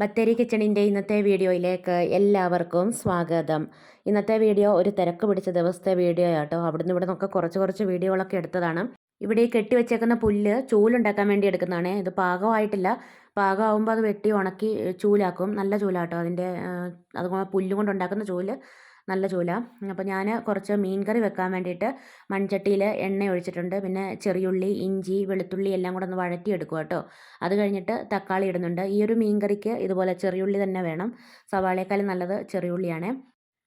ബത്തേരി കിച്ചണിന്റെ ഇന്നത്തെ വീഡിയോയിലേക്ക് എല്ലാവർക്കും സ്വാഗതം. ഇന്നത്തെ വീഡിയോ ഒരു തിരക്ക് പിടിച്ച ദിവസത്തെ വീഡിയോ ആട്ടോ. അവിടുന്ന് ഇവിടെ നിന്നൊക്കെ കുറച്ച് കുറച്ച് വീഡിയോകളൊക്കെ എടുത്തതാണ്. ഇവിടെ ഈ കെട്ടി വെച്ചേക്കുന്ന പുല്ല് ചൂലുണ്ടാക്കാൻ വേണ്ടി എടുക്കുന്നതാണ്. ഇത് പാകമായിട്ടില്ല. പാകമാകുമ്പോൾ അത് വെട്ടി ഉണക്കി ചൂലാക്കും. നല്ല ചൂലാട്ടോ അതിന്റെ അത് പുല്ല് കൊണ്ടുണ്ടാക്കുന്ന ചൂൽ. നല്ല ചൂല. അപ്പോൾ ഞാൻ കുറച്ച് മീൻ കറി വെക്കാൻ വേണ്ടിയിട്ട് മൺചട്ടിയിൽ എണ്ണ ഒഴിച്ചിട്ടുണ്ട്. പിന്നെ ചെറിയുള്ളി ഇഞ്ചി വെളുത്തുള്ളി എല്ലാം കൂടെ ഒന്ന് വഴറ്റിയെടുക്കുക കേട്ടോ. അത് കഴിഞ്ഞിട്ട് തക്കാളി ഇടുന്നുണ്ട്. ഈ ഒരു മീൻ കറിക്ക് ഇതുപോലെ ചെറിയുള്ളി തന്നെ വേണം. സവാളയേക്കാളും നല്ലത് ചെറിയുള്ളിയാണ്.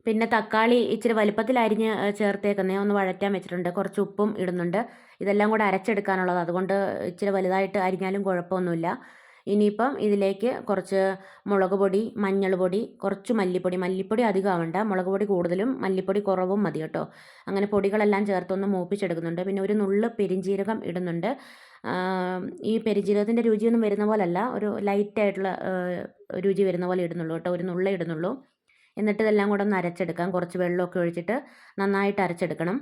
പിന്നെ തക്കാളി ഇച്ചിരി വലുപ്പത്തിൽ അരിഞ്ഞ് ചേർത്തേക്കുന്നേ. ഒന്ന് വഴറ്റാൻ വെച്ചിട്ടുണ്ട്. കുറച്ച് ഉപ്പും ഇടുന്നുണ്ട്. ഇതെല്ലാം കൂടെ അരച്ചെടുക്കാനുള്ളത്. അതുകൊണ്ട് ഇച്ചിരി വലുതായിട്ട് അരിഞ്ഞാലും കുഴപ്പമൊന്നുമില്ല. ഇനിയിപ്പം ഇതിലേക്ക് കുറച്ച് മുളക് പൊടി മഞ്ഞൾ പൊടി കുറച്ച് മല്ലിപ്പൊടി. മല്ലിപ്പൊടി അധികം ആവണ്ട. മുളക് പൊടി കൂടുതലും മല്ലിപ്പൊടി കുറവും മതി കേട്ടോ. അങ്ങനെ പൊടികളെല്ലാം ചേർത്തൊന്ന് മൂപ്പിച്ചെടുക്കുന്നുണ്ട്. പിന്നെ ഒരു നുള്ള് പെരിഞ്ജീരകം ഇടുന്നുണ്ട്. ഈ പെരിഞ്ജീരകത്തിന്റെ രുചിയൊന്നും വരുന്ന പോലല്ല. ഒരു ലൈറ്റായിട്ടുള്ള രുചി വരുന്ന പോലെ ഇടുന്നുള്ളൂ കേട്ടോ. ഒരു നുള്ളേ ഇടുന്നുള്ളൂ. എന്നിട്ട് ഇതെല്ലാം കൂടെ ഒന്ന് അരച്ചെടുക്കാം. കുറച്ച് വെള്ളമൊക്കെ ഒഴിച്ചിട്ട് നന്നായിട്ട് അരച്ചെടുക്കണം.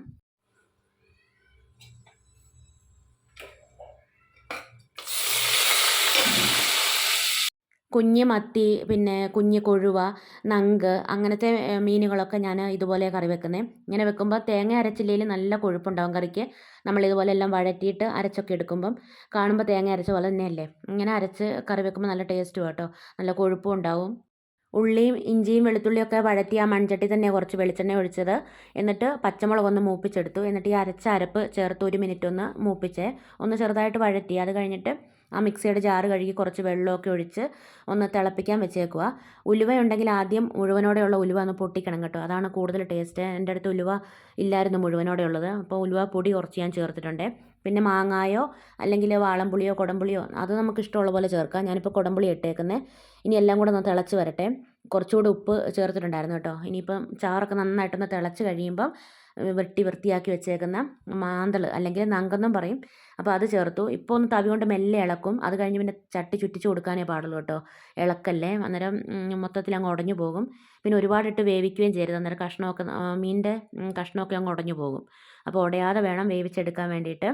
കുഞ്ഞ് മത്തി പിന്നെ കുഞ്ഞ് കൊഴുവ നങ്ക് അങ്ങനത്തെ മീനുകളൊക്കെ ഞാൻ ഇതുപോലെ കറി വെക്കുന്നത് ഇങ്ങനെ വെക്കുമ്പോൾ തേങ്ങ അരച്ചില്ലെങ്കിൽ നല്ല കൊഴുപ്പുണ്ടാവും കറിക്ക്. നമ്മൾ ഇതുപോലെ എല്ലാം വഴറ്റിയിട്ട് അരച്ചൊക്കെ എടുക്കുമ്പം കാണുമ്പോൾ തേങ്ങ അരച്ച പോലെ തന്നെയല്ലേ? ഇങ്ങനെ അരച്ച് കറി വെക്കുമ്പോൾ നല്ല ടേസ്റ്റും കേട്ടോ നല്ല കൊഴുപ്പും ഉണ്ടാവും. ഉള്ളിയും ഇഞ്ചിയും വെളുത്തുള്ളിയൊക്കെ വഴറ്റി ആ മൺചട്ടി തന്നെ കുറച്ച് വെളിച്ചെണ്ണ ഒഴിച്ചത്. എന്നിട്ട് പച്ചമുളക് ഒന്ന് മൂപ്പിച്ചെടുത്തു. എന്നിട്ട് ഈ അരച്ച അരപ്പ് ചേർത്ത് ഒരു മിനിറ്റ് ഒന്ന് മൂപ്പിച്ചേ. ഒന്ന് ചെറുതായിട്ട് വഴറ്റി. അത് കഴിഞ്ഞിട്ട് ആ മിക്സിയുടെ ജാറ് കഴുകി കുറച്ച് വെള്ളമൊക്കെ ഒഴിച്ച് ഒന്ന് തിളപ്പിക്കാൻ വെച്ചേക്കുക ഉലുവ ഉണ്ടെങ്കിൽ ആദ്യം മുഴുവനോടെയുള്ള ഉലുവ ഒന്ന് പൊട്ടിക്കണം കേട്ടോ. അതാണ് കൂടുതൽ ടേസ്റ്റ്. എന്റെ അടുത്ത് ഉലുവ ഇല്ലായിരുന്നു മുഴുവനോടെ ഉള്ളത് അപ്പോൾ ഉലുവ പൊടി കുറച്ച് ഞാൻ ചേർത്തിട്ടുണ്ട്. പിന്നെ മാങ്ങായോ അല്ലെങ്കിൽ വാളംപുളിയോ കുടംപുളിയോ അത് നമുക്ക് ഇഷ്ടമുള്ള പോലെ ചേർക്കാം. ഞാനിപ്പോൾ കുടംപുളി ഇട്ടേക്കുന്നത് ഇനി എല്ലാം കൂടെ ഒന്ന് തിളച്ച് വരട്ടെ. കുറച്ചുകൂടി ഉപ്പ് ചേർത്തിട്ടുണ്ടായിരുന്നു കേട്ടോ. ഇനിയിപ്പം ചാറൊക്കെ നന്നായിട്ടൊന്ന് തിളച്ച് കഴിയുമ്പം വെട്ടി വൃത്തിയാക്കി വെച്ചേക്കുന്ന മാന്തൾ അല്ലെങ്കിൽ നങ്കെന്നും പറയും. അപ്പോൾ അത് ചേർത്തു. ഇപ്പോൾ ഒന്ന് തവി കൊണ്ട് മെല്ലെ ഇളക്കും. അത് കഴിഞ്ഞ് പിന്നെ ചട്ടി ചുറ്റിച്ച് കൊടുക്കാനേ പാടുള്ളൂ കേട്ടോ. ഇളക്കല്ലേ? അന്നേരം മൊത്തത്തിൽ അങ്ങ് ഉടഞ്ഞു പോകും. പിന്നെ ഒരുപാടിട്ട് വേവിക്കുകയും ചെയ്യരുത്. അന്നേരം കഷ്ണമൊക്കെ മീനിന്റെ കഷ്ണമൊക്കെ അങ്ങ് ഉടഞ്ഞു പോകും. അപ്പോൾ ഉടയാതെ വേണം വേവിച്ചെടുക്കാൻ വേണ്ടിയിട്ട്.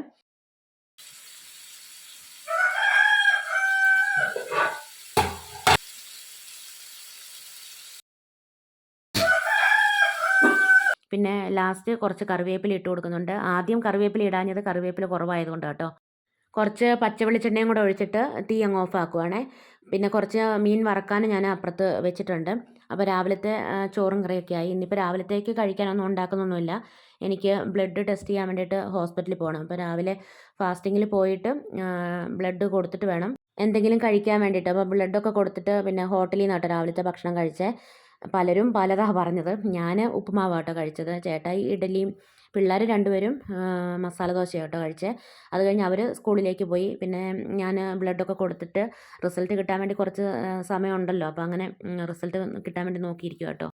പിന്നെ ലാസ്റ്റ് കുറച്ച് കറിവേപ്പില ഇട്ട് കൊടുക്കുന്നുണ്ട്. ആദ്യം കറിവേപ്പില ഇടാഞ്ഞത് കറിവേപ്പില കുറവായതുകൊണ്ട് കേട്ടോ. കുറച്ച് പച്ച വെളിച്ചെണ്ണയും കൂടെ ഒഴിച്ചിട്ട് തീ അങ്ങ് ഓഫ് ആക്കുവാണേ. പിന്നെ കുറച്ച് മീൻ വറക്കാൻ ഞാൻ അപ്പുറത്ത് വെച്ചിട്ടുണ്ട്. അപ്പോൾ രാവിലത്തെ ചോറും കറിയൊക്കെ ആയി. ഇന്നിപ്പോൾ രാവിലത്തേക്ക് കഴിക്കാനൊന്നും ഉണ്ടാക്കുന്നൊന്നുമില്ല. എനിക്ക് ബ്ലഡ് ടെസ്റ്റ് ചെയ്യാൻ വേണ്ടിയിട്ട് ഹോസ്പിറ്റലിൽ പോകണം അപ്പോൾ രാവിലെ ഫാസ്റ്റിങ്ങിൽ പോയിട്ട് ബ്ലഡ് കൊടുത്തിട്ട് വേണം. എന്തെങ്കിലും കഴിക്കാൻ വേണ്ടിയിട്ട്. അപ്പോൾ ബ്ലഡൊക്കെ കൊടുത്തിട്ട് പിന്നെ ഹോട്ടലിൽ നിന്നാട്ടോ രാവിലത്തെ ഭക്ഷണം കഴിച്ചേ. പലരും പലതാണ് പറഞ്ഞത്. ഞാൻ ഉപ്പുമാവാട്ടോ കഴിച്ചത്. ചേട്ടായി ഇഡലിയും പിള്ളേർ രണ്ടുപേരും മസാല ദോശ കേട്ടോ കഴിച്ചേ. അത് കഴിഞ്ഞ് അവർ സ്കൂളിലേക്ക് പോയി. പിന്നെ ഞാൻ ബ്ലഡൊക്കെ കൊടുത്തിട്ട് റിസൾട്ട് കിട്ടാൻ വേണ്ടി കുറച്ച് സമയമുണ്ടല്ലോ. അപ്പോൾ അങ്ങനെ റിസൾട്ട് കിട്ടാൻ വേണ്ടി നോക്കിയിരിക്കും കേട്ടോ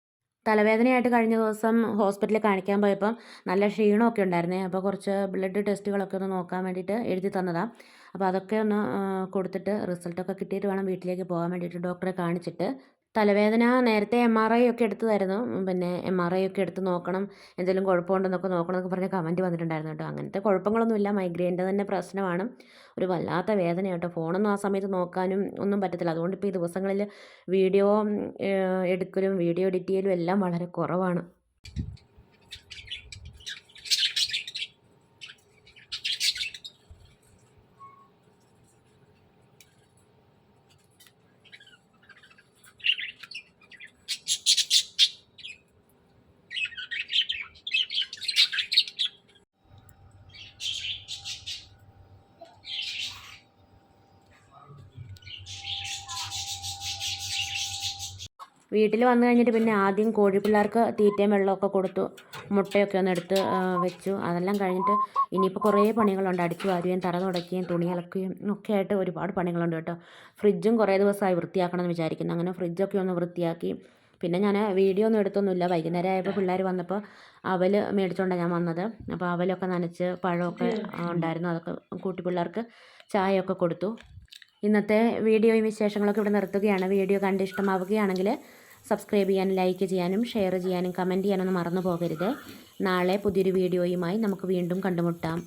തലവേദനയായിട്ട് കഴിഞ്ഞ ദിവസം ഹോസ്പിറ്റലിൽ കാണിക്കാൻ പോയപ്പം നല്ല ക്ഷീണമൊക്കെ ഉണ്ടായിരുന്നേ. അപ്പോൾ കുറച്ച് ബ്ലഡ് ടെസ്റ്റുകളൊക്കെ ഒന്ന് നോക്കാൻ വേണ്ടിയിട്ട് എഴുതി തന്നതാണ് അപ്പോൾ അതൊക്കെ ഒന്ന് കൊടുത്തിട്ട് റിസൾട്ടൊക്കെ കിട്ടിയിട്ട് വേണം വീട്ടിലേക്ക് പോകാൻ വേണ്ടിയിട്ട് ഡോക്ടറെ കാണിച്ചിട്ട് തലവേദന നേരത്തെ എം ആർ ഐ ഒക്കെ എടുത്തതായിരുന്നു. പിന്നെ എം ആർ ഐ ഒക്കെ എടുത്ത് നോക്കണം എന്തെങ്കിലും കുഴപ്പമുണ്ടെന്നൊക്കെ നോക്കണം എന്നൊക്കെ പറഞ്ഞ് കമന്റ് വന്നിട്ടുണ്ടായിരുന്നു കേട്ടോ. അങ്ങനത്തെ കുഴപ്പങ്ങളൊന്നുമില്ല. മൈഗ്രെയിന്റെ തന്നെ പ്രശ്നമാണ്. ഒരു വല്ലാത്ത വേദന കേട്ടോ. ഫോണൊന്നും ആ സമയത്ത് നോക്കാനും ഒന്നും പറ്റത്തില്ല. അതുകൊണ്ട് ഇപ്പോൾ ഈ ദിവസങ്ങളിൽ വീഡിയോ എടുക്കലും വീഡിയോ എഡിറ്റ് ചെയ്യലും എല്ലാം വളരെ കുറവാണ്. വീട്ടിൽ വന്നു കഴിഞ്ഞിട്ട് പിന്നെ ആദ്യം കോഴിപ്പിള്ളേർക്ക് തീറ്റയും വെള്ളമൊക്കെ കൊടുത്തു. മുട്ടയൊക്കെ ഒന്ന് എടുത്ത് വെച്ചു. അതെല്ലാം കഴിഞ്ഞിട്ട് ഇനിയിപ്പോൾ കുറേ പണികളുണ്ട്. അടിച്ചു വാരുകയും തറ തുടയ്ക്കുകയും തുണി അലക്കുകയും ഒക്കെ ആയിട്ട് ഒരുപാട് പണികളുണ്ട് കേട്ടോ. ഫ്രിഡ്ജും കുറേ ദിവസമായി വൃത്തിയാക്കണം എന്ന് വിചാരിക്കുന്നു. അങ്ങനെ ഫ്രിഡ്ജൊക്കെ ഒന്ന് വൃത്തിയാക്കി. പിന്നെ ഞാൻ വീഡിയോ ഒന്നും എടുത്തൊന്നുമില്ല. വൈകുന്നേരം ആയപ്പോൾ പിള്ളേർ വന്നപ്പോൾ അവൽ മേടിച്ചുകൊണ്ടാണ് ഞാൻ വന്നത്. അപ്പോൾ അവലൊക്കെ നനച്ച് പഴമൊക്കെ ഉണ്ടായിരുന്നു. അതൊക്കെ കൂട്ടി പിള്ളേർക്ക് ചായയൊക്കെ കൊടുത്തു. ഇന്നത്തെ വീഡിയോയും വിശേഷങ്ങളൊക്കെ ഇവിടെ നിർത്തുകയാണ്. വീഡിയോ കണ്ട് ഇഷ്ടമാവുകയാണെങ്കിൽ സബ്സ്ക്രൈബ് ചെയ്യാനും ലൈക്ക് ചെയ്യാനും ഷെയർ ചെയ്യാനും കമന്റ് ചെയ്യാനൊന്നും മറന്നു പോകരുത്. നാളെ പുതിയൊരു വീഡിയോയുമായി നമുക്ക് വീണ്ടും കണ്ടുമുട്ടാം.